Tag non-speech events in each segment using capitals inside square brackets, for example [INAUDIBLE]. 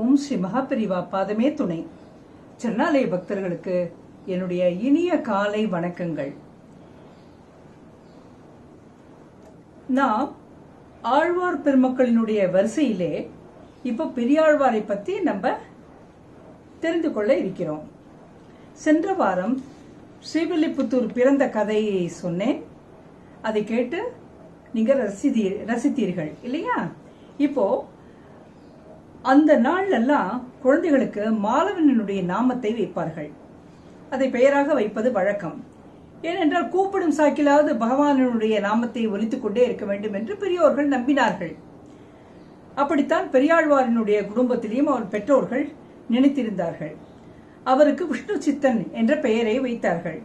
ஓம் ஸ்ரீ மகாபிரிவா பாதமே துணை. சரணாலய பக்தர்களுக்கு என்னுடைய இனிய காலை வணக்கங்கள். நாம் ஆழ்வார் பெருமக்களினுடைய வரிசையிலே இப்போ பெரியாழ்வாரை பற்றி நம்ம தெரிந்து கொள்ள இருக்கிறோம். சென்ற வாரம் ஸ்ரீவில்லிபுத்தூர் பிறந்த கதையை சொன்னேன். அதை கேட்டு நீங்கள் ரசிதீர் ரசித்தீர்கள் இல்லையா? இப்போ அந்த நாள்லெல்லாம் குழந்தைகளுக்கு மாலவனனுடைய நாமத்தை வைப்பார்கள். அதை பெயராக வைப்பது வழக்கம். ஏனென்றால் கூப்பிடும் சாக்கிலாவது பகவானுடைய நாமத்தை ஒலித்துக் கொண்டே இருக்க வேண்டும் என்று பெரியோர்கள் நம்பினார்கள். அப்படித்தான் பெரியாழ்வாரினுடைய குடும்பத்திலேயும் அவர் பெற்றோர்கள் நினைத்திருந்தார்கள். அவருக்கு விஷ்ணு சித்தன் என்ற பெயரை வைத்தார்கள்.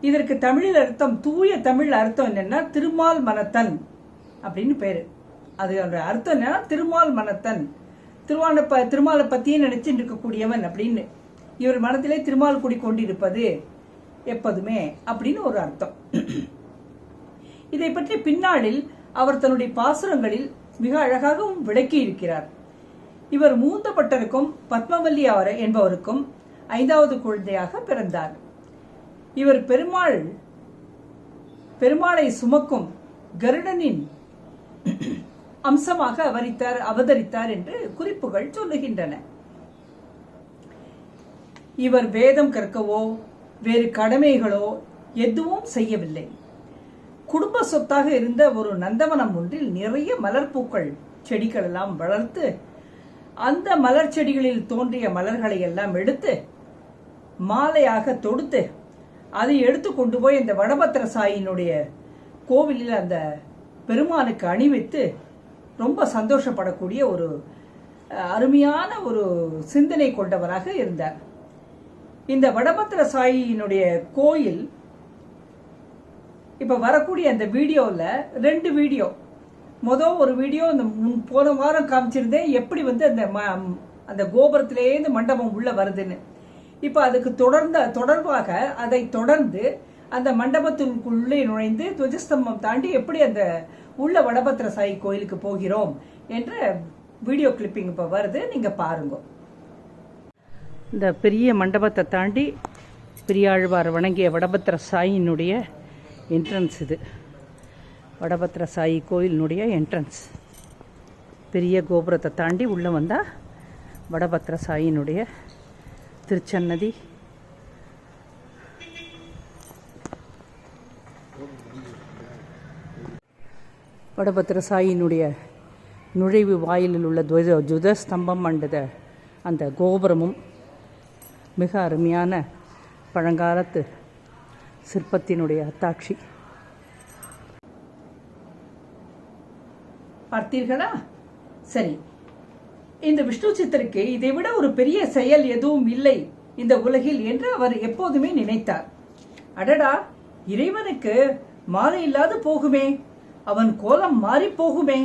இதற்கு தமிழில் அர்த்தம் தூய தமிழ் அர்த்தம் என்னன்னா திருமால் மனத்தன் அப்படின்னு பேரு. அது அதோட அர்த்தம் என்னன்னா திருமால் மனத்தன். திருவான ப திருமாலை பற்றியே நினைச்சுட்டு இருக்கக்கூடியவன் அப்படின்னு இவர் மனத்திலே திருமால் குடி கொண்டிருப்பது எப்போதுமே அப்படின்னு ஒரு அர்த்தம். இதை பற்றி பின்னாளில் அவர் தன்னுடைய பாசுரங்களில் மிக அழகாகவும் விளக்கி இருக்கிறார் இவர் மூந்தப்பட்டருக்கும் பத்மவல்லி அவர் என்பவருக்கும் ஐந்தாவது குழந்தையாக பிறந்தார். இவர் பெருமாள் பெருமாளை சுமக்கும் கருடனின் அம்சமாக அவரித்தார் அவதரித்தார் என்று குறிப்புகள் சொல்லுகின்றன. இவர் வேதம் கற்கவோ வேறு கடமைகளோ எதுவும் செய்யவில்லை. குடும்ப சொத்தாக இருந்த ஒரு நந்தவனம் ஒன்றில் நிறைய மலர்பூக்கள் செடிகள் எல்லாம் வளர்த்து அந்த மலர் செடிகளில் தோன்றிய மலர்களை எல்லாம் எடுத்து மாலையாக தொடுத்து அதை எடுத்து கொண்டு போய் இந்த வடபத்திர சாயினுடைய கோவிலில் அந்த பெருமானுக்கு அணிவித்து ரொம்ப சந்தோஷப்படக்கூடிய ஒரு அருமையான ஒரு சிந்தனை கொண்டவராக இருந்தார். இந்த வடபத்திர சாயினுடைய கோயில் இப்போ வரக்கூடிய அந்த வீடியோவில் ரெண்டு வீடியோ. மொதல் ஒரு வீடியோ இந்த போன வாரம் காமிச்சிருந்தேன் எப்படி வந்து அந்த ம- அந்த கோபுரத்திலேருந்து மண்டபம் உள்ளே வருதுன்னு. இப்போ அதுக்கு தொடர்ந்த தொடர்பாக அதை தொடர்ந்து அந்த மண்டபத்திற்குள்ளே நுழைந்து துவஜஸ்தம்பம் தாண்டி எப்படி அந்த உள்ள வடபத்திர சாயி கோயிலுக்கு போகிறோம் என்ற வீடியோ கிளிப்பிங் இப்போ வருது. நீங்கள் பாருங்க. இந்த பெரிய மண்டபத்தை தாண்டி பெரியாழ்வார் வணங்கிய வடபத்திர சாயினுடைய என்ட்ரன்ஸ் இது. வடபத்திர சாயி கோயிலினுடைய என்ட்ரன்ஸ் பெரிய கோபுரத்தை தாண்டி உள்ளே வந்தால் வடபத்திர சாயினுடைய திருச்சன்னதி வடபத்திர சாயினுடைய நுழைவு வாயிலில் உள்ள துவஜ துதஸ்தம்பம் அண்டத அந்த கோபுரமும் மிக அருமையான பழங்காலத்து சிற்பத்தினுடைய அத்தாட்சி. பார்த்தீர்களா? சரி. இந்த விஷ்ணு சித்தருக்கு இதை விட ஒரு பெரிய செயல் எதுவும் இல்லை இந்த உலகில் என்று அவர் எப்போதுமே நினைத்தார். அடடா இறைவனுக்கு மாலை இல்லாது போகுமே. அவன் கோலம் மாறி போகுமே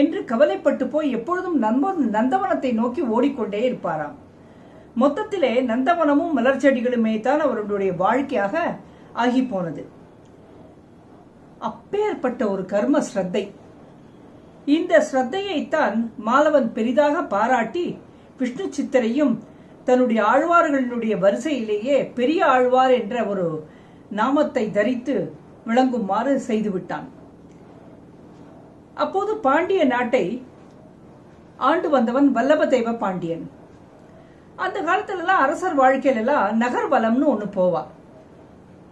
என்று கவலைப்பட்டு போய் எப்பொழுதும் நண்ப நந்தவனத்தை நோக்கி ஓடிக்கொண்டே இருப்பாராம். மொத்தத்திலே நந்தவனமும் மலர் செடிகளுமே தான் அவருடைய வாழ்க்கையாக ஆகி போனது. அப்பேற்பட்ட ஒரு கர்ம ஸ்ரத்தை. இந்த ஸ்ரத்தையைத்தான் மாலவன் பெரிதாக பாராட்டி விஷ்ணு சித்தரையும் தன்னுடைய ஆழ்வார்களினுடைய வரிசையிலேயே பெரிய ஆழ்வார் என்ற ஒரு நாமத்தை தரித்து விளங்குமாறு செய்துவிட்டான். அப்போது பாண்டிய நாட்டை ஆண்டு வந்தவன் வல்லபதேவ பாண்டியன். அந்த காலத்துலலாம் அரசர் வாழ்க்கையிலலாம் நகர்வலம்னு ஒன்று போவா.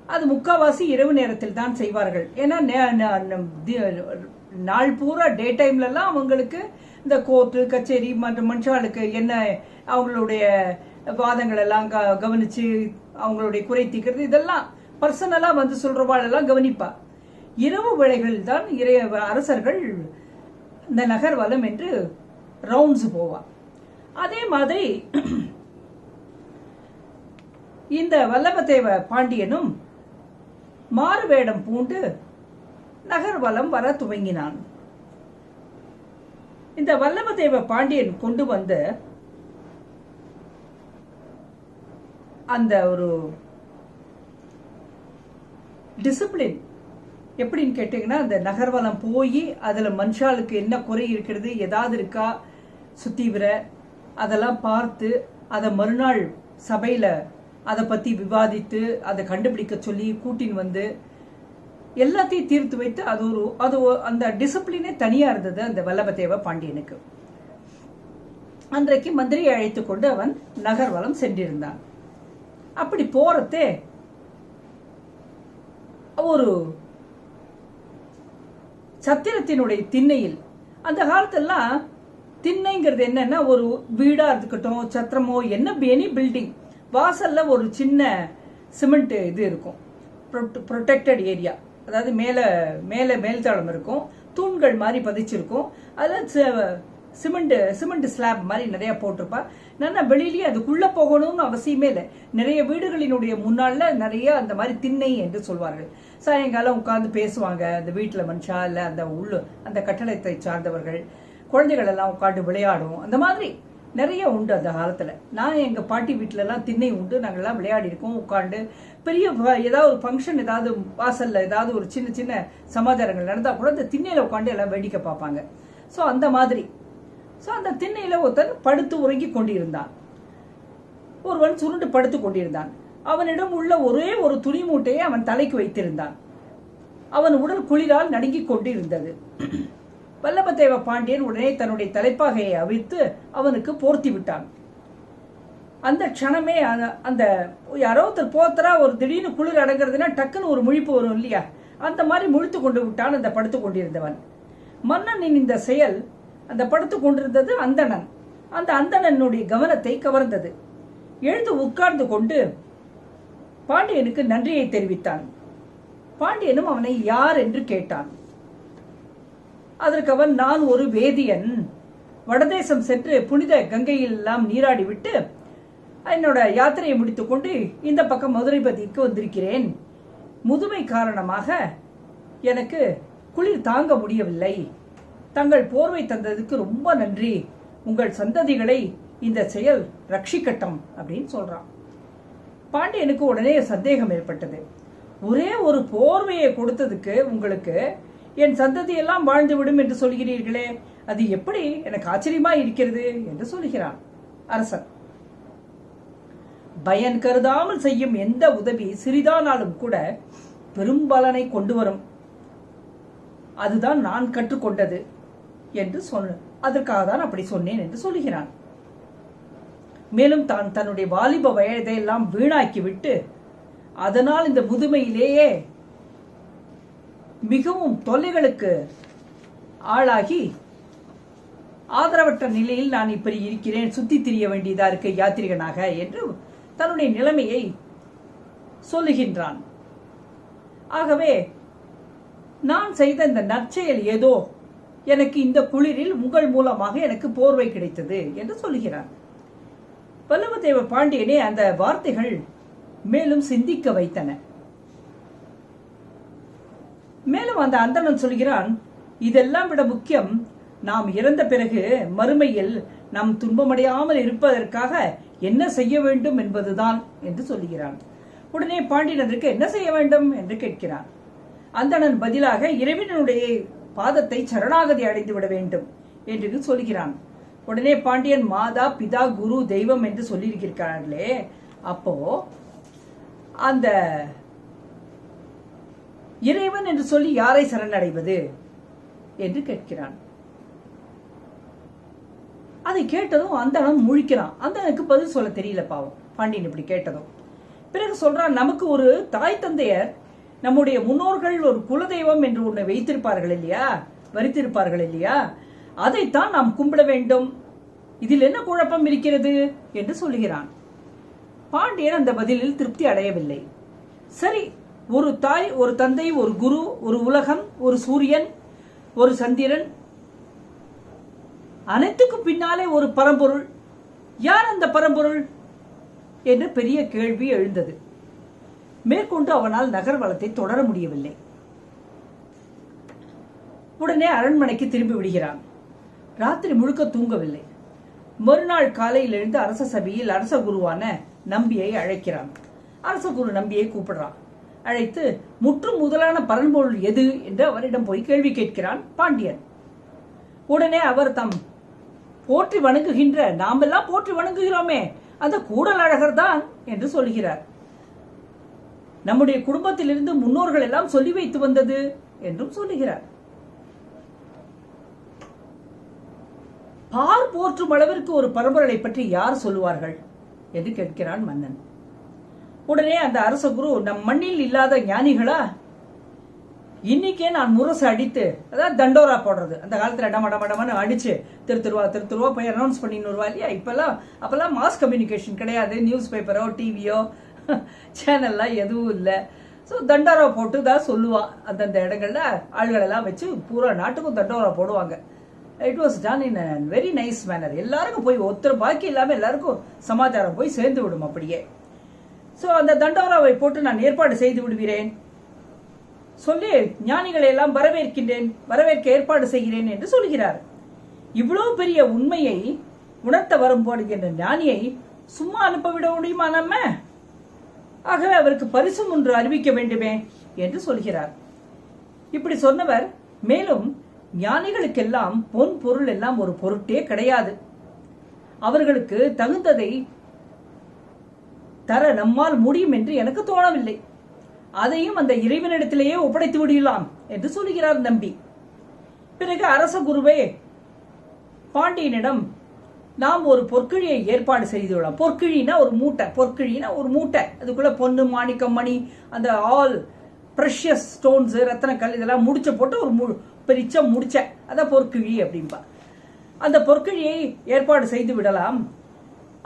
அது முக்காவாசி இரவு நேரத்தில் தான் செய்வார்கள். ஏன்னா நே- தி- நாள் பூரா டே டைம்லலாம் அவங்களுக்கு இந்த கோர்ட்டு கச்சேரி மற்ற மனுஷாளுக்கு என்ன அவங்களுடைய வாதங்கள் எல்லாம் க அவங்களுடைய குறை தீர்க்கிறது இதெல்லாம் பர்சனலாக வந்து சொல்கிறவாளெல்லாம் கவனிப்பா. இரவு வேளைகளில் தான் இறை அரசர்கள் இந்த நகர்வலம் என்று ரவுண்ட்ஸ் போவா அதே மாதிரி இந்த வல்லபதேவ பாண்டியனும் மாறுவேடம் பூண்டு நகர்வலம் வர துவங்கினான். இந்த வல்லபதேவ பாண்டியன் கொண்டு வந்த அந்த ஒரு டிசிப்ளின் எப்படின்னு கேட்டிங்கன்னா அந்த நகர்வலம் போய் அதில் மனுஷாளுக்கு என்ன குறை இருக்கிறது ஏதாவது இருக்கா? சுத்திவிர அதெல்லாம் பார்த்து அதை மறுநாள் சபையில் அதை பற்றி விவாதித்து அதை கண்டுபிடிக்க சொல்லி கூட்டின்னு வந்து எல்லாத்தையும் தீர்த்து வைத்து அது ஒரு அது அந்த டிசிப்ளினே தனியாக இருந்தது அந்த வல்லபதேவ பாண்டியனுக்கு. அன்றைக்கு மந்திரியை அழைத்து கொண்டு அவன் நகர்வலம் சென்றிருந்தான். அப்படி போறதே ஒரு சத்திரத்தினுடைய திண்ணையில். அந்த காலத்துலாம் திண்ணைங்கிறது என்னன்னா ஒரு வீடா இருக்கட்டும் சத்திரமோ என்ன எனி பில்டிங் வாசல்ல ஒரு சின்ன சிமெண்ட் இது இருக்கும். ப்ரொடெக்டட் ஏரியா அதாவது மேலே மேலே மேல்தளம் இருக்கும். தூண்கள் மாதிரி பதிச்சிருக்கும். அதில் சிமெண்ட் சிமெண்ட் ஸ்லாப் மாதிரி நிறைய போட்டிருப்பா. நல்லா வெளியிலேயே அதுக்குள்ள போகணும்னு அவசியமே இல்லை. நிறைய வீடுகளினுடைய முன்னால நிறைய அந்த மாதிரி திண்ணை என்று சொல்வார்கள். சாயங்காலம் உட்காந்து பேசுவாங்க. அந்த வீட்டில் மனுஷா இல்லை அந்த உள்ளு அந்த கட்டடத்தை சார்ந்தவர்கள். குழந்தைகள் எல்லாம் உட்காந்து விளையாடும். அந்த மாதிரி நிறைய உண்டு அந்த காலத்தில். நான் எங்கள் பாட்டி வீட்டிலலாம் திண்ணை உண்டு. நாங்கள்லாம் விளையாடி இருக்கோம் உட்காந்து பெரிய ஏதாவது ஒரு ஃபங்க்ஷன் ஏதாவது வாசலில் ஏதாவது ஒரு சின்ன சின்ன சமாச்சாரங்கள் நடந்தால் கூட அந்த திண்ணையில் உட்காந்து எல்லாம் வேடிக்கை பார்ப்பாங்க. ஸோ அந்த மாதிரி. ஸோ அந்த திண்ணையில் ஒருத்தன் படுத்து உறங்கி கொண்டிருந்தான். ஒருவன் சுருண்டு படுத்து கொண்டிருந்தான். அவனிடம் உள்ள ஒரே ஒரு துணி மூட்டையை அவன் தலைக்கு வைத்திருந்தான். அவன் உடல் குளிரால் நடுங்கிக் கொண்டிருந்தது. [CLEARS THROAT] வல்லபதேவ பாண்டியன் உடனே தன்னுடைய தலைப்பாகையை அவிழ்த்து அவனுக்கு போர்த்தி விட்டான். அந்த க்ஷணமே அந்த- அந்த யாரோ ஒருத்தர் போத்தரா ஒரு திடீர்னு குளிர் அடங்குறதுன்னா டக்குன்னு ஒரு முழிப்பு வரும் இல்லையா? அந்த மாதிரி முழித்து கொண்டு விட்டான் அந்த படுத்து கொண்டிருந்தவன். மன்னனின் இந்த செயல் அந்த படுத்து கொண்டிருந்தது அந்தணன். அந்த அந்தணனுடைய கவனத்தை கவர்ந்தது. எழுந்து உட்கார்ந்து கொண்டு பாண்டியனுக்கு நன்றியை தெரிவித்தான். பாண்டியனும் அவனை யார் என்று கேட்டான். அதற்கு அவன் நான் ஒரு வேதியன். வடதேசம் சென்று புனித கங்கையில் எல்லாம் நீராடி விட்டு என்னோட யாத்திரையை முடித்துக்கொண்டு இந்த பக்கம் மதுரைபதிக்கு வந்திருக்கிறேன். முதுமை காரணமாக எனக்கு குளிர் தாங்க முடியவில்லை. தங்கள் போர்வை தந்ததுக்கு ரொம்ப நன்றி. உங்கள் சந்ததிகளை இந்த செயல் ரட்சிக்கட்டும் அப்படின்னு சொல்றான். பாண்டியனுக்கு உடனே சந்தேகம் ஏற்பட்டது. ஒரே ஒரு போர்வையை கொடுத்ததுக்கு உங்களுக்கு என் சந்ததியெல்லாம் வாழ்ந்து விடும் என்று சொல்கிறீர்களே அது எப்படி எனக்கு ஆச்சரியமா இருக்கிறது என்று சொல்கிறான் அரசன். பயன் கருதாமல் செய்யும் எந்த உதவி சிறிதானாலும் கூட பெரும்பலனை கொண்டு வரும். அதுதான் நான் கற்றுக்கொண்டது என்று சொன்ன அதற்காக தான் அப்படி சொன்னேன் என்று சொல்லுகிறான் மேலும் தான் தன்னுடைய வாலிப வயதையெல்லாம் வீணாக்கிவிட்டு அதனால் இந்த முதுமையிலேயே மிகவும் தொல்லைகளுக்கு ஆளாகி ஆதரவற்ற நிலையில் நான் இப்படி இருக்கிறேன் சுத்தி திரிய வேண்டியதா இருக்கு யாத்திரிகனாக என்று தன்னுடைய நிலைமையை சொல்லுகின்றான். ஆகவே நான் செய்த இந்த நற்செயல் ஏதோ எனக்கு இந்த குளிரில் உங்கள் மூலமாக எனக்கு போர்வை கிடைத்தது என்று சொல்லுகிறான். பல்லவதேவ பாண்டியனே அந்த வார்த்தைகள் மேலும் சிந்திக்க வைத்தன. மேலும் அந்த அந்தணன் சொல்கிறான் இதெல்லாம் விட முக்கியம் நாம் இறந்த பிறகு மறுமையில் நாம் துன்பமடையாமல் இருப்பதற்காக என்ன செய்ய வேண்டும் என்பதுதான் என்று சொல்லுகிறான் உடனே பாண்டியனருக்கு என்ன செய்ய வேண்டும்? என்று கேட்கிறான். அந்தணன் பதிலாக இறைவனுடைய பாதத்தை சரணாகதி அடைந்து விட வேண்டும் என்று சொல்கிறான். உடனே பாண்டியன் மாதா பிதா குரு தெய்வம் என்று சொல்லியிருக்கிறார்களே. அப்போ அந்த இறைவன் என்று சொல்லி யாரை சரணடைவது என்று கேட்கிறான். அதை கேட்டதும் அந்தணன் முழிக்கிறான். அந்தனுக்கு பதில் சொல்ல தெரியல பாவம். பாண்டியன் இப்படி கேட்டதும். பிறகு சொல்றான் நமக்கு ஒரு தாய் தந்தையர் நம்முடைய முன்னோர்கள் ஒரு குலதெய்வம் என்று ஒன்று வைத்திருப்பார்கள் இல்லையா? வரித்திருப்பார்கள் இல்லையா? அதைத்தான் நாம் கும்பிட வேண்டும். இதில் என்ன குழப்பம் இருக்கிறது? என்று சொல்லுகிறான். பாண்டியன் அந்த பதிலில் திருப்தி அடையவில்லை. சரி ஒரு தாய் ஒரு தந்தை ஒரு குரு ஒரு உலகம் ஒரு சூரியன் ஒரு சந்திரன் அனைத்துக்கும் பின்னாலே ஒரு பரம்பொருள். யார் அந்த பரம்பொருள்? என்று பெரிய கேள்வி எழுந்தது. மேற்கொண்டு அவனால் நகர்வலத்தை தொடர முடியவில்லை. உடனே அரண்மனைக்கு திரும்பி விடுகிறான். ராத்திரி முழுக்க தூங்கவில்லை. மறுநாள் காலையில் எழுந்து அரச சபையில் அரச குருவான நம்பியை அழைக்கிறான். அரச குரு நம்பியை கூப்பிடுறான். அழைத்து முற்றும் முதலான பரன்பொருள் எது? என்று அவரிடம் போய் கேள்வி கேட்கிறான் பாண்டியன். உடனே அவர் தம் போற்றி வணங்குகின்ற நாமெல்லாம் போற்றி வணங்குகிறோமே அந்த கூடல் அழகர் தான் என்று சொல்கிறார். நம்முடைய குடும்பத்திலிருந்து முன்னோர்கள் எல்லாம் சொல்லி வைத்து வந்தது என்றும் சொல்லுகிறார். பார் போற்றும் அளவிற்கு ஒரு பரம்பரை பற்றி யார் சொல்லுவார்கள்? என்று கேட்கிறான் மன்னன். உடனே அந்த அரச குரு நம் மண்ணில் இல்லாத ஞானிகளா? இன்னைக்கே நான் முரசு அடித்து அதாவது தண்டோரா போடுறது. அந்த காலத்துல டம டம அடிச்சு திரு திருவா திரு திருவா போய் அனௌன்ஸ் பண்ணின்னு வருவா இல்லையா இப்பெல்லாம் அப்பெல்லாம் மாஸ் கம்யூனிகேஷன் கிடையாது. நியூஸ் பேப்பரோ டிவியோ சேனல்லாம் எதுவும் இல்லை. ஸோ தண்டோரா போட்டு தான் சொல்லுவா. அந்தந்த இடங்கள்ல ஆள்களெல்லாம் வச்சு பூரா நாட்டுக்கும் தண்டோரா போடுவாங்க. It was done in a very nice manner எல்லாருக்கும் போய் ஒருத்தர் பாக்கி இல்லாமல் எல்லாருக்கும் சமாச்சாரம் போய் சேர்ந்து விடும் அப்படியே. ஸோ அந்த தண்டோராவை போட்டு நான் ஏற்பாடு செய்து விடுகிறேன். சொல்லி ஞானிகளை எல்லாம் வரவேற்கின்றேன் வரவேற்க ஏற்பாடு செய்கிறேன் என்று சொல்கிறார். இவ்வளோ பெரிய உண்மையை உணர்த்த வரும்போடுகின்ற ஞானியை சும்மா அனுப்பவிட முடியுமா நம்ம? ஆகவே அவருக்கு பரிசும் ஒன்று அறிவிக்க வேண்டுமே என்று சொல்கிறார். இப்படி சொன்னவர் மேலும் ஞானிகளுக்கெல்லாம் பொன் பொருள் எல்லாம் ஒரு பொருட்டே கிடையாது. அவர்களுக்கு தகுந்ததை தர நம்மால் முடியும் என்று எனக்கு தோணவில்லை. அதையும் அந்த இறைவனிடத்திலேயே ஒப்படைத்து விடலாம் என்று சொல்லுகிறார் நம்பி. பிறகு அரச குருவே பாண்டியனிடம் நாம் ஒரு பொற்கிழியை ஏற்பாடு செய்துள்ளோம் பொற்கிழினா ஒரு மூட்டை பொற்கிழினா ஒரு மூட்டை. அதுக்குள்ள பொண்ணு மாணிக்கம் மணி அந்த ஆல் ப்ரெஷியஸ் ஸ்டோன்ஸ் ரத்தனக்கல் இதெல்லாம் முடிச்ச போட்டு ஒரு பிரிச்ச முடிச்ச அதான் பொற்கிழி அப்படின்பா அந்த பொற்கிழியை ஏற்பாடு செய்து விடலாம்.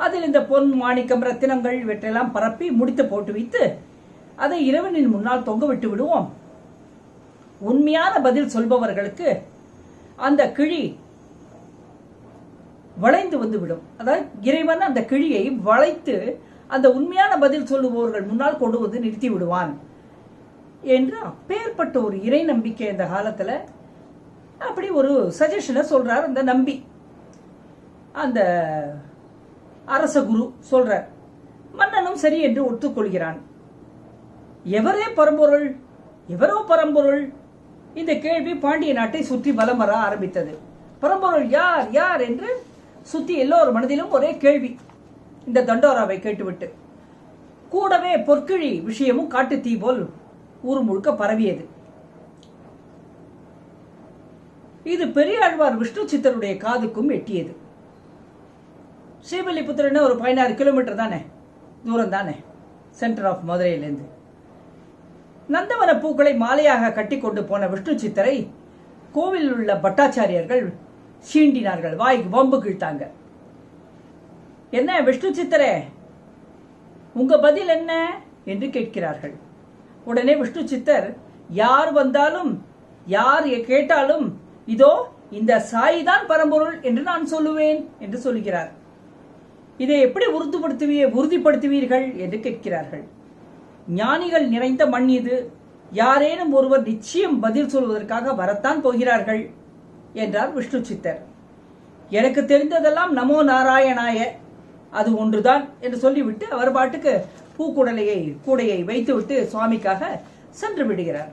அதில் இந்த பொன் மாணிக்கம் ரத்தினங்கள் இவற்றையெல்லாம் பரப்பி முடித்து போட்டு வைத்து அதை இறைவனின் முன்னால் தொங்க விட்டு விடுவோம். உண்மையான பதில் சொல்பவர்களுக்கு அந்த கிழி வளைந்து வந்து விடும். அதாவது இறைவன் அந்த கிழியை வளைத்து அந்த உண்மையான பதில் சொல்லுபவர்கள் முன்னால் கொண்டு வந்து நிறுத்தி விடுவான். என்று அப்பேற்பட்ட ஒரு இறை நம்பிக்கை இந்த காலத்துல அப்படி ஒரு சஜஷனை சொல்றார் அந்த நம்பி. அந்த அரச குரு சொல்றார் மன்னனும் சரி என்று ஒத்துக்கொள்கிறான். எவரே பரம்பொருள் எவரோ பரம்பொருள்? இந்த கேள்வி பாண்டிய நாட்டை சுற்றி வலம் வர ஆரம்பித்தது. பரம்பொருள் யார் யார் என்று சுத்தி எல்லோர் மனதிலும் ஒரே கேள்வி. இந்த தண்டோராவை கேட்டுவிட்டு கூடவே பொற்கிழி விஷயமும் காட்டு தீ போல் ஊர் முழுக்க பரவியது. இது பெரியாழ்வார் விஷ்ணு சித்தருடைய காதுக்கும் எட்டியது. ஸ்ரீபல்லிபுத்திரன்னு ஒரு பதினாறு கிலோமீட்டர் தானே? தூரம் தானே சென்டர் ஆஃப் மதுரையிலேருந்து. நந்தவன பூக்களை மாலையாக கட்டி கொண்டு போன விஷ்ணு சித்தரை கோவிலில் உள்ள பட்டாச்சாரியர்கள் சீண்டினார்கள். வாய்க்கு வம்பு கிழ்த்தாங்க. என்ன விஷ்ணு சித்தரே உங்க பதில் என்ன? என்று கேட்கிறார்கள். உடனே விஷ்ணு சித்தர் யார் வந்தாலும் யார் கேட்டாலும் இதோ இந்த சாய் தான் பரம்பொருள் என்று நான் சொல்லுவேன் என்று சொல்கிறார். இதை எப்படி உறுதிப்படுத்துவிய உறுதிப்படுத்துவீர்கள் என்று கேட்கிறார்கள். ஞானிகள் நிறைந்த மண் இது. யாரேனும் ஒருவர் நிச்சயம் பதில் சொல்வதற்காக வரத்தான் போகிறார்கள் என்றார் விஷ்ணு சித்தர். எனக்கு தெரிந்ததெல்லாம் நமோ நாராயணாய. அது ஒன்றுதான் என்று சொல்லிவிட்டு அவர் பாட்டுக்கு பூக்குடலையை கூடையை வைத்துவிட்டு சுவாமிக்காக சென்று விடுகிறார்.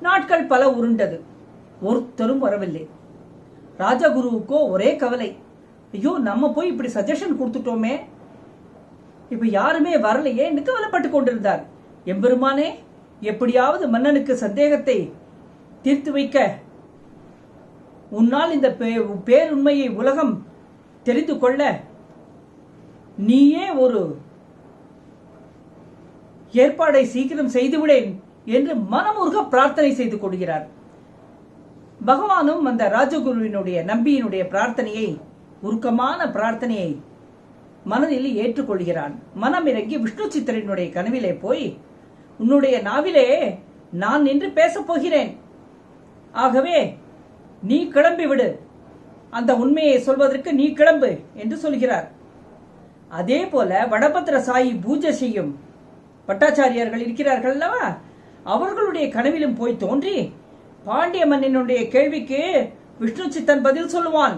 நாட்கள் பல உருண்டது. ஒருத்தரும் வரவில்லை. ராஜகுருவுக்கோ ஒரே கவலை. ஐயோ நம்ம போய் இப்படி சஜஷன் கொடுத்துட்டோமே. இப்ப யாருமே வரலையே கவலைப்பட்டு கொண்டிருந்தார். எம்பெருமானே எப்படியாவது மன்னனுக்கு சந்தேகத்தை தீர்த்து வைக்க. உன்னால் இந்த பே- பேருண்மையை உலகம் தெரிந்து கொள்ள நீயே ஒரு ஏற்பாடை சீக்கிரம் செய்துவிடேன். என்று மனமுருக பிரார்த்தனை செய்து கொள்கிறார். பகவானும் அந்த ராஜகுருவினுடைய நம்பியினுடைய பிரார்த்தனையை உருக்கமான பிரார்த்தனையை மனதில் ஏற்றுக்கொள்கிறான். மனம் இறங்கி விஷ்ணு சித்தரினுடைய கனவிலே போய் உன்னுடைய நாவிலே நான் நின்று பேசப் போகிறேன். ஆகவே நீ கிளம்பி விடு. அந்த உண்மையை சொல்வதற்கு நீ கிளம்பு என்று சொல்கிறார். அதே போல வடபத்திர சாயி பூஜை செய்யும் பட்டாச்சாரியார்கள் இருக்கிறார்கள் அல்லவா? அவர்களுடைய கனவிலும் போய் தோன்றி பாண்டிய மன்னனுடைய கேள்விக்கு விஷ்ணு சித்தன் பதில் சொல்லுவான்.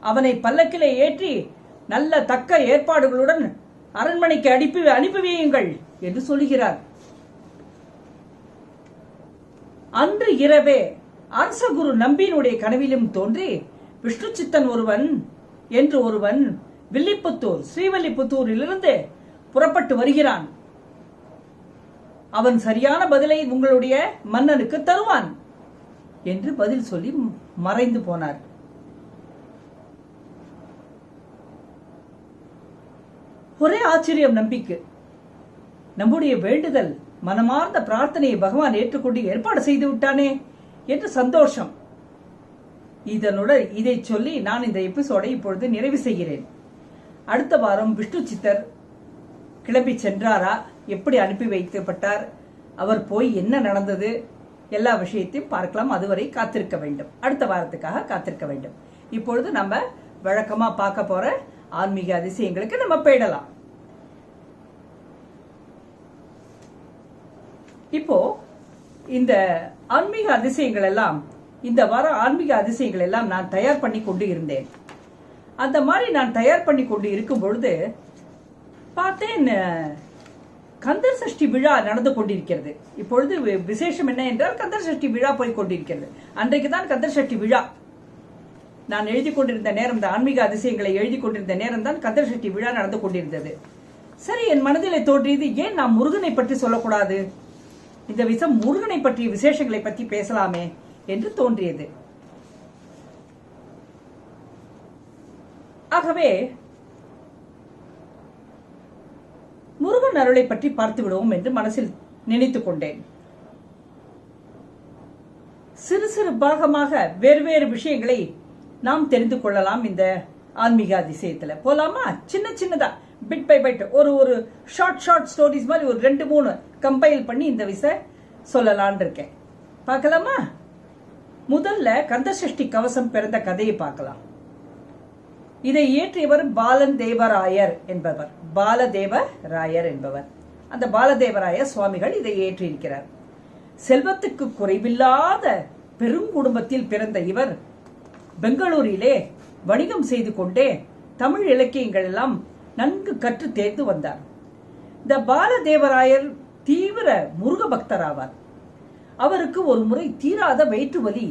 அவனை பல்லக்கிலே ஏற்றி நல்ல தக்க ஏற்பாடுகளுடன் அரண்மனைக்கு அனுப்பி அனுப்பி வையுங்கள் என்று சொல்லுகிறார். அன்று இரவே அரசகுரு நம்பியினுடைய கனவிலும் தோன்றி விஷ்ணு சித்தன் ஒருவன் என்று ஒருவன் வில்லிபுத்தூர் ஸ்ரீவல்லிபுத்தூரிலிருந்து புறப்பட்டு வருகிறான். அவன் சரியான பதிலை உங்களுடைய மன்னனுக்கு தருவான் என்று பதில் சொல்லி மறைந்து போனார். ஒரே ஆச்சரியம் நம்பிக்கை. நம்முடைய வேண்டுதல் மனமார்ந்த பிரார்த்தனையை பகவான் ஏற்றுக்கொண்டு ஏற்பாடு செய்து விட்டானே என்று சந்தோஷம். இதனுடன் இதை சொல்லி நான் இந்த எபிசோடை இப்பொழுது நிறைவு செய்கிறேன். அடுத்த வாரம் விஷ்ணு சித்தர் கிளம்பி சென்றாரா? எப்படி அனுப்பி வைக்கப்பட்டார் அவர் போய் என்ன நடந்தது எல்லா விஷயத்தையும் பார்க்கலாம் அதுவரை காத்திருக்க வேண்டும். அடுத்த வாரத்துக்காக காத்திருக்க வேண்டும். இப்பொழுது நம்ம வழக்கமா பார்க்க போற ஆன்மீக அதிசயங்களுக்கு நம்ம போயிடலாம். இப்போ இந்த ஆன்மீக அதிசயங்கள் எல்லாம் இந்த வாரம் ஆன்மீக அதிசயங்கள் எல்லாம் நான் தயார் பண்ணி கொண்டு இருந்தேன். அந்த மாதிரி நான் தயார் பண்ணி கொண்டு இருக்கும் பொழுது பார்த்தேன் கந்தர் சஷ்டி விழா நடந்து கொண்டிருக்கிறது. இப்பொழுது வி- விசேஷம் என்ன என்றால் கந்தர் சஷ்டி விழா போய் கொண்டிருக்கிறது. அன்றைக்கு தான் கந்தர் சஷ்டி விழா. நான் எழுதி கொண்டிருந்த நேரம் தான் ஆன்மீக அதிசயங்களை எழுதி கொண்டிருந்த நேரம் தான் கந்தர் சஷ்டி விழா நடந்து கொண்டிருந்தது. சரி என் மனதிலே தோன்றியது ஏன் நாம் முருகனை பற்றி சொல்லக்கூடாது? இந்த விஷம் முருகனை பற்றிய விசேஷங்களை பற்றி பேசலாமே என்று தோன்றியது. ஆகவே முருகன் அருளை பற்றி பார்த்து விடுவோம் என்று மனசில் நினைத்துக் கொண்டேன். சிறு சிறு பாகமாக வேறு வேறு விஷயங்களை நாம் தெரிந்து கொள்ளலாம் இந்த ஆன்மீக அதிசயத்துல. போலாமா? சின்ன சின்னதா. பிட் பை பைட் ஒரு ஒரு ஷார்ட் ஷார்ட் ஸ்டோரிஸ் மாதிரி ஒரு ரெண்டு மூணு கம்பைல் பண்ணி இந்த விச சொல்லலான் இருக்கேன். பார்க்கலாமா? முதல்ல கந்தசஷ்டி கவசம் பிறந்த கதையை பார்க்கலாம். இதை இயற்றியவர் பாலன் தேவராயர் என்பவர். பாலதேவராயர் என்பவர். அந்த பாலதேவராய சுவாமிகள் இதை ஏற்றியிருக்கிறார் செல்வத்துக்கு குறைவில்லாத பெருங்குடும்பத்தில் பிறந்த இவர் பெங்களூரிலே வணிகம் செய்து கொண்டே தமிழ் இலக்கியங்கள் எல்லாம் நன்கு கற்று தேர்ந்து வந்தார். இந்த பாலதேவராயர் தீவிர முருக பக்தராவார். அவருக்கு ஒரு முறை தீராத வயிற்று வலி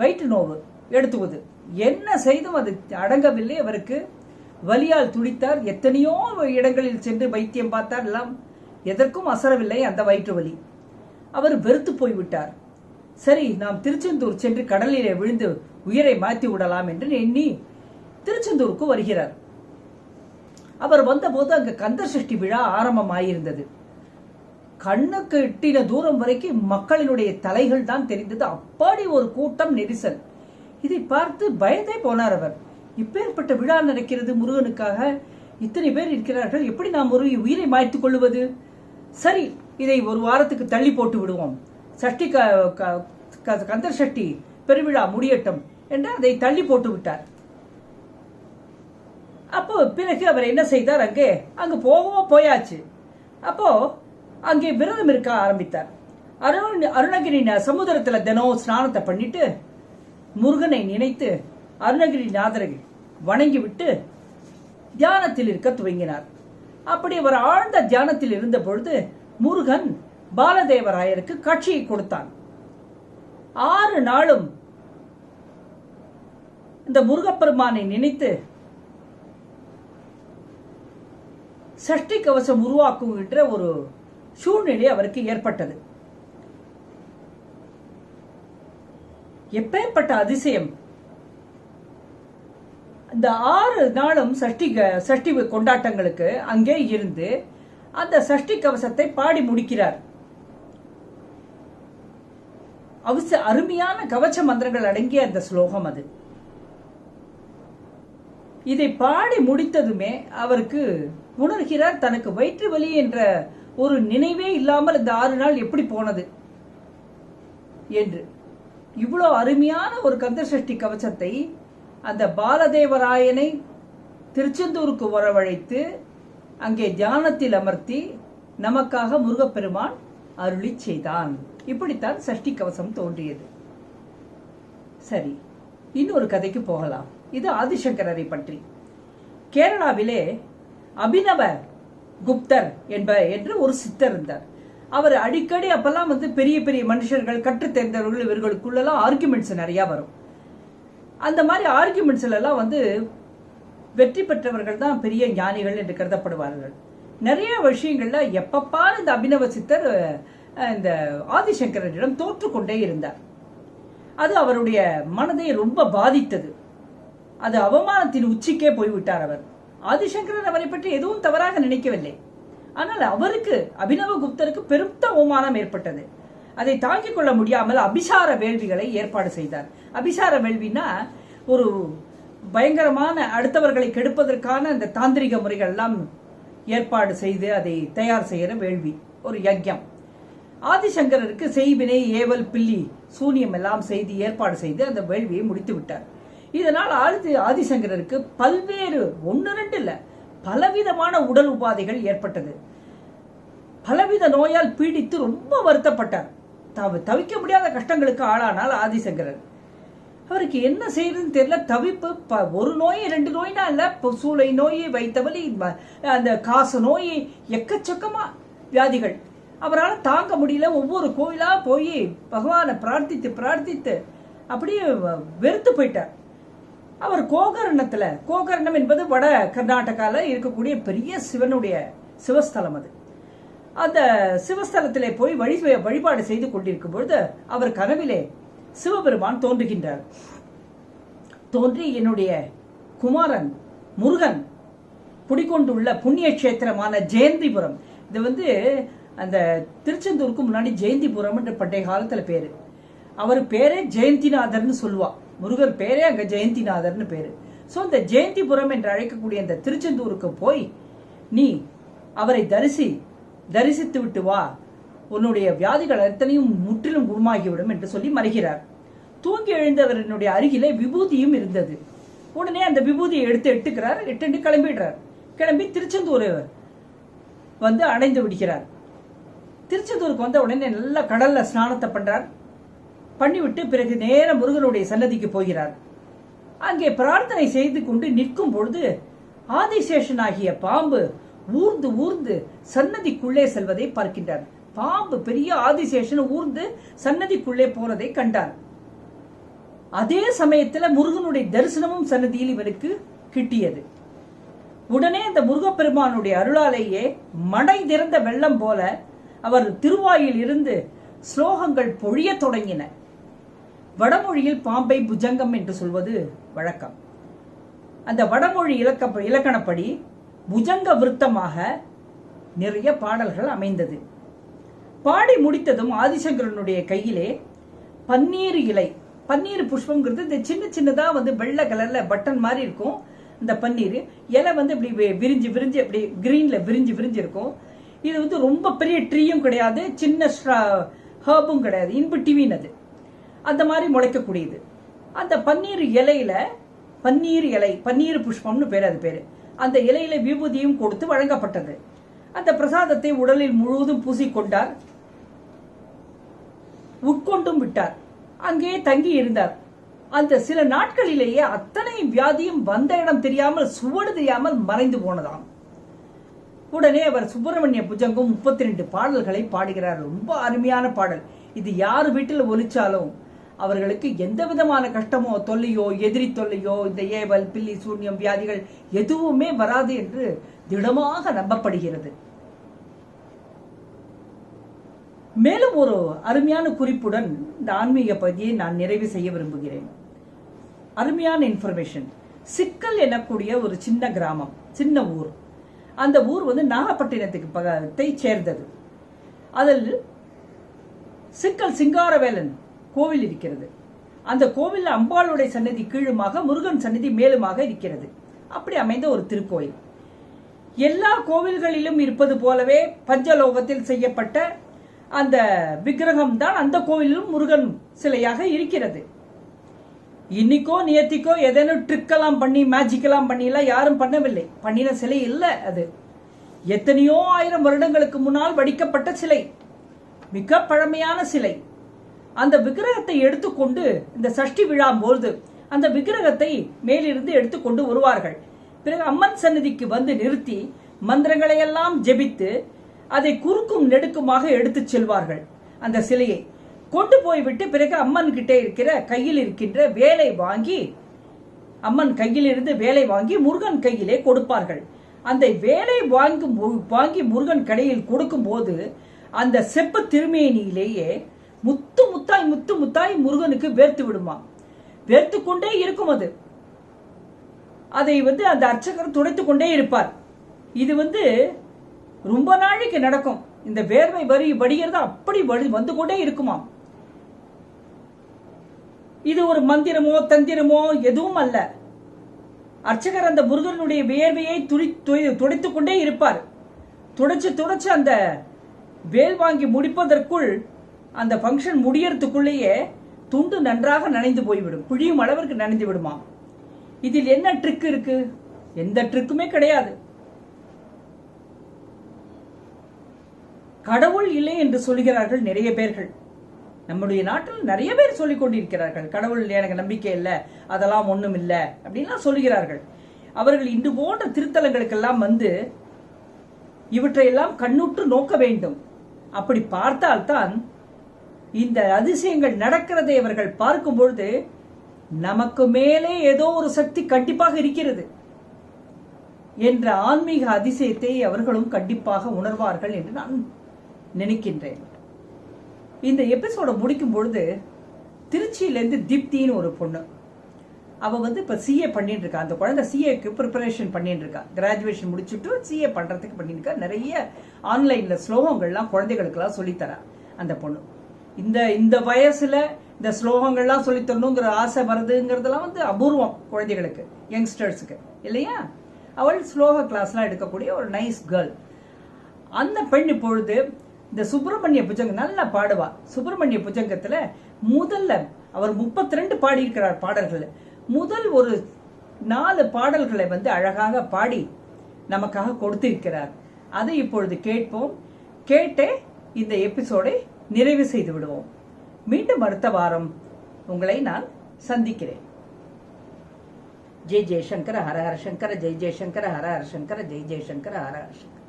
வயிற்று நோவு எடுத்துவது. என்ன செய்தும் அது அடங்கவில்லை அவருக்கு. வலியால் துடித்தார். எத்தனையோ இடங்களில் சென்று வைத்தியம் பார்த்தார். எல்லாம் எதற்கும் அசரவில்லை அந்த வயிற்று வலி. அவர் வெறுத்து போய்விட்டார். சரி நாம் திருச்செந்தூர் சென்று கடலிலே விழுந்து உயிரை மாற்றி விடலாம் என்று எண்ணி திருச்செந்தூருக்கு வருகிறார். அவர் வந்தபோது அங்கு கந்தர் சஷ்டி விழா ஆரம்பமாயிருந்தது. கண்ணுக்கு எட்டின தூரம் வரைக்கும் மக்களினுடைய தலைகள் தான் தெரிந்தது. அப்பாடி ஒரு கூட்டம் நெரிசல். இதை பார்த்து பயந்தே போனார் அவர். இப்பேற்பட்ட விழா நடக்கிறது முருகனுக்காக. இத்தனை பேர் இருக்கிறார்கள். எப்படி நாம் ஒரு உயிரை மாய்த்துக் கொள்வது? சரி இதை ஒரு வாரத்துக்கு தள்ளி போட்டு விடுவோம். சஷ்டி க- க- கந்தர் சஷ்டி பெருவிழா முடியட்டும் என்று அதை தள்ளி போட்டு விட்டார். அப்போ பிறகு அவர் என்ன செய்தார் அங்கே? அங்கு போகவும் போயாச்சு. அப்போ அங்கே விரதம் இருக்க ஆரம்பித்தார். அருண் அருணகிரி சமுதிரத்தில் தினம் ஸ்நானத்தை பண்ணிட்டு முருகனை நினைத்து அருணகிரிநாதரை நாதர்கள் வணங்கிவிட்டு தியானத்தில் இருக்க துவங்கினார். அப்படி அவர் ஆழ்ந்த தியானத்தில் இருந்த பொழுது முருகன் பாலதேவராயருக்கு காட்சியை கொடுத்தான். ஆறு நாளும் இந்த முருகப்பெருமானை நினைத்து சஷ்டி கவசம் உருவாக்குகின்ற ஒரு சூழ்நிலை அவருக்கு ஏற்பட்டது. எப்பேற்பட்ட அதிசயம் இந்த ஆறு நாளும் சஷ்டி க- சஷ்டி கொண்டாட்டங்களுக்கு அங்கே இருந்து அந்த சஷ்டி கவசத்தை பாடி முடிக்கிறார். அவச அருமையான கவச்ச மந்திரங்கள் அடங்கிய அந்த ஸ்லோகம் அது. இதை பாடி முடித்ததுமே அவருக்கு உணர்கிறார் தனக்கு வயிற்று வலி என்ற ஒரு நினைவே இல்லாமல் இந்த ஆறு நாள் எப்படி போனது என்று. இவ்வளோ அருமையான ஒரு கந்தசஷ்டி கவசத்தை அந்த பாலதேவராயனை திருச்செந்தூருக்கு வரவழைத்து அங்கே தியானத்தில் அமர்த்தி நமக்காக முருகப்பெருமான் அருளி செய்தான். இப்படித்தான் சஷ்டி கவசம் தோன்றியது. சரி இன்னொரு கதைக்கு போகலாம். இது ஆதிசங்கரரை பற்றி. கேரளாவிலே அபினவ குப்தர் என்ப என்று ஒரு சித்தர் இருந்தார். அவர் அடிக்கடி அப்பெல்லாம் வந்து பெரிய பெரிய மனுஷர்கள் கற்றுத் தேர்ந்தவர்கள் இவர்களுக்குள்ளெல்லாம் ஆர்குமெண்ட்ஸ் நிறையா வரும். அந்த மாதிரி ஆர்கியூமெண்ட்ஸ்ல எல்லாம் வந்து வெற்றி பெற்றவர்கள் தான் பெரிய ஞானிகள் என்று கருதப்படுவார்கள். நிறைய விஷயங்கள்ல எப்பப்பாரு இந்த அபினவ சித்தர் இந்த ஆதிசங்கரனிடம் தோற்றுக்கொண்டே இருந்தார். அது அவருடைய மனதை ரொம்ப பாதித்தது. அது அவமானத்தின் உச்சிக்கே போய்விட்டார் அவர். ஆதிசங்கரன் அவரை பற்றி எதுவும் தவறாக நினைக்கவில்லை. ஆனால் அவருக்கு அபினவ குப்தருக்கு பெருத்த அவமானம் ஏற்பட்டது. அதை தாங்கிக் கொள்ள முடியாமல் அபிசார வேள்விகளை ஏற்பாடு செய்தார். அபிசார வேள்வினா ஒரு பயங்கரமான அடுத்தவர்களை கெடுப்பதற்கான அந்த தாந்திரிக முறைகள் எல்லாம் ஏற்பாடு செய்து அதை தயார் செய்கிற வேள்வி ஒரு யஜ்யம். ஆதிசங்கரருக்கு செய்வினை ஏவல் பில்லி சூனியம் எல்லாம் செய்து ஏற்பாடு செய்து அந்த வேள்வியை முடித்து விட்டார். இதனால் ஆதி ஆதிசங்கரருக்கு பல்வேறு ஒன்று ரெண்டு இல்லை பலவிதமான உடல் உபாதைகள் ஏற்பட்டது. பலவித நோயால் பீடித்து ரொம்ப வருத்தப்பட்டார். தவ தவிக்க முடியாத கஷ்டங்களுக்கு ஆளானால் ஆதிசங்கரர் அவருக்கு என்ன செய்யறதுன்னு தெரியல. தவிப்பு ப- ஒரு நோய் ரெண்டு நோய்னா இல்லை. இப்போ சூளை நோய் வைத்தவலி அந்த காசு நோய் எக்கச்சக்கமாக வியாதிகள். அவரால் தாங்க முடியல. ஒவ்வொரு கோயிலாக போய் பகவானை பிரார்த்தித்து பிரார்த்தித்து அப்படியே வ- வெறுத்து போயிட்டார். அவர் கோகர்ணத்தில் கோகர்ணம் என்பது வட கர்நாடகாவில் இருக்கக்கூடிய பெரிய சிவனுடைய சிவஸ்தலம் அது. அந்த சிவஸ்தலத்திலே போய் வழி வழிபாடு செய்து கொண்டிருக்கும் பொழுது அவர் கனவிலே சிவபெருமான் தோன்றுகின்றார். தோன்றி என்னுடைய குமாரன் முருகன் குடிக்கொண்டுள்ள புண்ணிய கஷேத்திரமான ஜெயந்திபுரம். இது வந்து அந்த திருச்செந்தூருக்கு முன்னாடி ஜெயந்திபுரம் பண்டைய காலத்துல பேரு. அவர் பேரே ஜெயந்திநாதர்னு சொல்லுவா. முருகர் பேரே அங்க ஜெயந்திநாதர்னு பேரு. சோ இந்த ஜெயந்திபுரம் என்று அழைக்கக்கூடிய இந்த திருச்செந்தூருக்கு போய் நீ அவரை தரிசி தரிசித்து விட்டு வா. உன்னுடைய வியாதிகள் அத்தனையும் முற்றிலும் குணமாகிவிடும் என்று சொல்லி மறைகிறார் தூங்கி எழுந்தவரனுடைய அருகிலே விபூதியும் இருந்தது. உடனே அந்த விபூதியை எடுத்து எட்டுக்கிறார் எட்டு கிளம்பிடுறார். கிளம்பி திருச்செந்தூர் வந்து அடைந்து விடுகிறார். திருச்செந்தூருக்கு வந்த உடனே நல்லா கடல்ல ஸ்நானத்தை பண்றார். பண்ணிவிட்டு பிறகு நேர முருகனுடைய சன்னதிக்கு போகிறார். அங்கே பிரார்த்தனை செய்து கொண்டு நிற்கும் பொழுது ஆதிசேஷனாகிய பாம்பு ஊர்ந்து ஊர்ந்து சன்னதிக்குள்ளே செல்வதை பார்க்கின்றார். பாம்பு பெரிய ஆதிசேஷன் ஊர்ந்து சன்னதிக்குள்ளே போறதை கண்டார். அதே சமயத்துல முருகனுடைய தரிசனமும் சன்னதியில் இவருக்கு கிட்டியது. உடனே அந்த முருகப்பெருமானுடைய அருளாலேயே மடை திறந்த வெள்ளம் போல அவர் திருவாயில் இருந்து ஸ்லோகங்கள் பொழியத் தொடங்கின. வடமொழியில் பாம்பை புஜங்கம் என்று சொல்வது வழக்கம். அந்த வடமொழி இலக்க இலக்கணப்படி புஜங்க விருத்தமாக நிறைய பாடல்கள் அமைந்தது. பாடி முடித்ததும் ஆதிசங்கரனுடைய கையிலே பன்னீர் இலை பன்னீர் புஷ்பங்கிறது இந்த சின்ன சின்னதாக வந்து வெள்ளை கலரில் பட்டன் மாதிரி இருக்கும் இந்த பன்னீர். இலை வந்து இப்படி விரிஞ்சு விரிஞ்சு அப்படி கிரீனில் விரிஞ்சு விரிஞ்சு இருக்கும். இது வந்து ரொம்ப பெரிய ட்ரீயும் கிடையாது சின்ன ஹேர்பும் கிடையாது இன்பு டிவின் அது அந்த மாதிரி முளைக்கக்கூடியது. அந்த பன்னீர் இலையில பன்னீர் இலை பன்னீர் புஷ்பம்னு பேர் அது பேர். அந்த இலையில விபூதியும் கொடுத்து வழங்கப்பட்டது. அந்த பிரசாதத்தை உடலில் முழுவதும் பூசிக்கொண்டார். உட்கொண்டும் விட்டார். அங்கே தங்கி இருந்தார். அந்த சில நாட்களிலேயே அத்தனை வியாதியும் வந்த இடம் தெரியாமல் சுவடு தெரியாமல் மறைந்து போனதாம். உடனே அவர் சுப்பிரமணிய புஜங்கம் முப்பத்தி ரெண்டு பாடல்களை பாடுகிறார். ரொம்ப அருமையான பாடல். இது யார் வீட்டில் ஒலிச்சாலும் அவர்களுக்கு எந்த விதமான கஷ்டமோ தொல்லையோ எதிரி தொல்லையோ இந்த ஏவல் பில்லி சூன்யம் வியாதிகள் எதுவுமே வராது என்று திடமாக நம்பப்படுகிறது. மேலும் ஒரு அருமையான குறிப்புடன் இந்த ஆன்மீக பகுதியை நான் நிறைவு செய்ய விரும்புகிறேன். அருமையான இன்ஃபர்மேஷன் சிக்கல் எனக்கூடிய ஒரு சின்ன கிராமம் சின்ன ஊர். அந்த ஊர் வந்து நாகப்பட்டினத்துக்கு பகத்தை சேர்ந்தது. அதில் சிக்கல் சிங்காரவேலன் கோவில் இருக்கிறது. அந்த கோவில் அம்பாளுடைய சன்னதி கீழுமாக முருகன் சன்னதி மேலுமாக இருக்கிறது. அப்படி அமைந்த ஒரு திருக்கோயில். எல்லா கோவில்களிலும் இருப்பது போலவே பஞ்சலோகத்தில் செய்யப்பட்ட அந்த விக்கிரகம் தான் அந்த கோவிலிலும் முருகன் சிலையாக இருக்கிறது. இன்னைக்கோ நேத்திக்கோ ஏதேனும் ட்ரிக்கெல்லாம் பண்ணி மேஜிக்கெல்லாம் பண்ணிலாம் யாரும் பண்ணவில்லை. பண்ணின சிலை இல்லை அது. எத்தனையோ ஆயிரம் வருடங்களுக்கு முன்னால் வடிக்கப்பட்ட சிலை. மிக பழமையான சிலை. அந்த விக்கிரகத்தை எடுத்துக்கொண்டு இந்த சஷ்டி விழா போது அந்த விக்கிரகத்தை மேலிருந்து எடுத்துக்கொண்டு வருவார்கள். பிறகு அம்மன் சன்னதிக்கு வந்து நிறுத்தி மந்திரங்களை எல்லாம் ஜெபித்து அதை குறுக்கும் நெடுக்குமாக எடுத்துச் செல்வார்கள். அந்த சிலையை கொண்டு போய்விட்டு பிறகு அம்மன் கிட்டே இருக்கிற கையில் இருக்கின்ற வேலை வாங்கி அம்மன் கையிலிருந்து வேலை வாங்கி முருகன் கையிலே கொடுப்பார்கள். அந்த வேலை வாங்கும் மு- வாங்கி முருகன் கடையில் கொடுக்கும் போது அந்த செப்பு திருமேனியிலேயே முத்து முத்தாய் முத்து முத்தாய் முருகனுக்கு வேர்த்து விடுமா? வேர்த்து கொண்டே இருக்கும் அது. அதை வந்து அந்த அர்ச்சகர் துடைத்து கொண்டே இருப்பார். இது வந்து ரொம்ப நாளைக்கு நடக்கும். இந்த வேர்வை வரி வடிகிறது அப்படி வடி வந்து கொண்டே இருக்குமாம். இது ஒரு மந்திரமோ தந்திரமோ எதுவும் அல்ல. அர்ச்சகர் அந்த முருகனுடைய வேர்வையை துடி துய்- கொண்டே இருப்பார். துடைச்சு துடைச்சு அந்த வேல் வாங்கி முடிப்பதற்குள் அந்த ஃபங்க்ஷன் முடியறதுக்குள்ளேயே துண்டு நன்றாக நனைந்து போய்விடும். குழியும் அளவிற்கு நனைந்து விடுமா? இதில் என்ன ட்ரிக் இருக்கு? எந்த ட்ரிக்குமே கிடையாது. கடவுள் இல்லை என்று சொல்கிறார்கள் நிறைய பேர்கள். நம்முடைய நாட்டில் நிறைய பேர் சொல்லிக் கொண்டிருக்கிறார்கள். கடவுள் எனக்கு நம்பிக்கை இல்லை அதெல்லாம் ஒண்ணும் இல்லை அப்படின்லாம் சொல்லுகிறார்கள் அவர்கள் இன்று போன்ற திருத்தலங்களுக்கெல்லாம் வந்து இவற்றையெல்லாம் கண்ணுற்று நோக்க வேண்டும். அப்படி பார்த்தால்தான் இந்த அதிசயங்கள் நடக்கிறதை அவர்கள் பார்க்கும் பொழுது நமக்கு மேலே ஏதோ ஒரு சக்தி கண்டிப்பாக இருக்கிறது என்ற ஆன்மீக அதிசயத்தை அவர்களும் கண்டிப்பாக உணர்வார்கள் என்று நான் நினைக்கின்றேன். இந்த எபிசோட முடிக்கும் பொழுது திருச்சியிலேருந்து தீப்தின்னு ஒரு பொண்ணு அவ வந்து இப்ப சிஏ பண்ணிட்டு இருக்கா அந்த குழந்தை சிஏக்கு ப்ரிப்பரேஷன் பண்ணிட்டு இருக்கா கிராஜுவேஷன் முடிச்சுட்டு சிஏ பண்றதுக்கு பண்ணிட்டு இருக்கா நிறைய ஆன்லைன்ல ஸ்லோகங்கள்லாம் குழந்தைகளுக்கெல்லாம் சொல்லித்தரா அந்த பொண்ணு. இந்த இந்த வயசுல இந்த ஸ்லோகங்கள்லாம் சொல்லித் தரணுங்கிற ஆசை வருதுங்கிறதெல்லாம் வந்து அபூர்வம் குழந்தைகளுக்கு யங்ஸ்டர்ஸுக்கு இல்லையா? அவள் ஸ்லோக கிளாஸ்லாம் எடுக்கக்கூடிய ஒரு நைஸ் கேர்ள் அந்த பெண் இப்பொழுது இந்த சுப்பிரமணிய புஜங்க நல்லா பாடுவா. சுப்பிரமணிய புஜங்கத்துல முதல்ல அவர் 32 ரெண்டு பாடியிருக்கிறார் பாடல்கள். முதல் ஒரு நாலு பாடல்களை வந்து அழகாக பாடி நமக்காக கொடுத்திருக்கிறார். அதை இப்பொழுது கேட்போம். கேட்டே இந்த எபிசோடை நிறைவு செய்து விடுவோம் மீண்டும் அடுத்த வாரம் உங்களை நான் சந்திக்கிறேன் ஜெய் ஜெயசங்கர ஹர ஹர சங்கர ஜெய் ஜெயசங்கர ஹர ஹர சங்கர ஜெய் ஜெயசங்கர ஹர ஹர சங்கர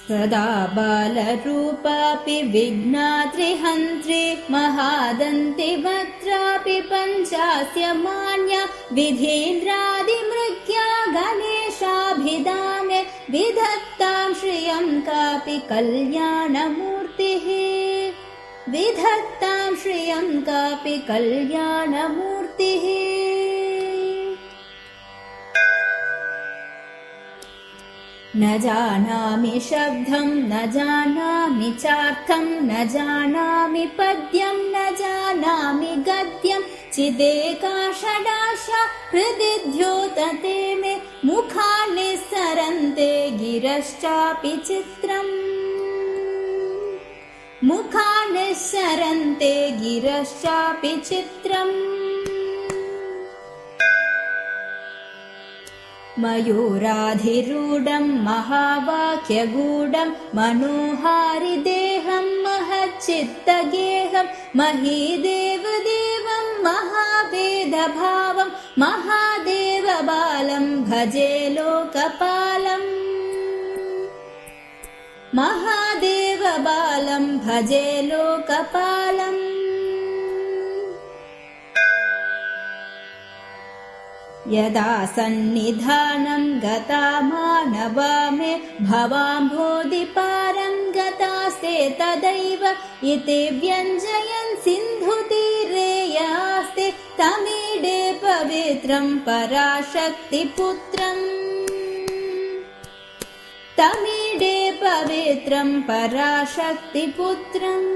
सदा बालरूपापि विघ्नात्रिहन्त्रि महादन्ति वक्त्रापि पञ्चास्य मान्या विधेन्द्रादिमृग्या विधत्तां श्रियं कापि कल्याणमूर्तिः। विधत्तां श्रियं कापि कल्याणमूर्तिः न जानामि शब्दं न जानामि चार्थं न जानामि पद्यं न जानामि गद्यं। चिदेका सरन्ते गिरश्चापि चित्रम्। मुखानि सरन्ते गिरश्चापि चित्रम् मयूराधिरूढं महावाक्यगूढं मनोहारिदेहं भजे लोकपालम् महादेवबालं भजे लोकपालम् यदा सन्निधानं गता मानवा मे भवाम्भोधिपारं गतास्ते तदैव इति व्यञ्जयन् सिन्धुतीरे यास्ते तमीडे पवित्रं पराशक्तिपुत्रम्। तमीडे पवित्रं पराशक्तिपुत्रम्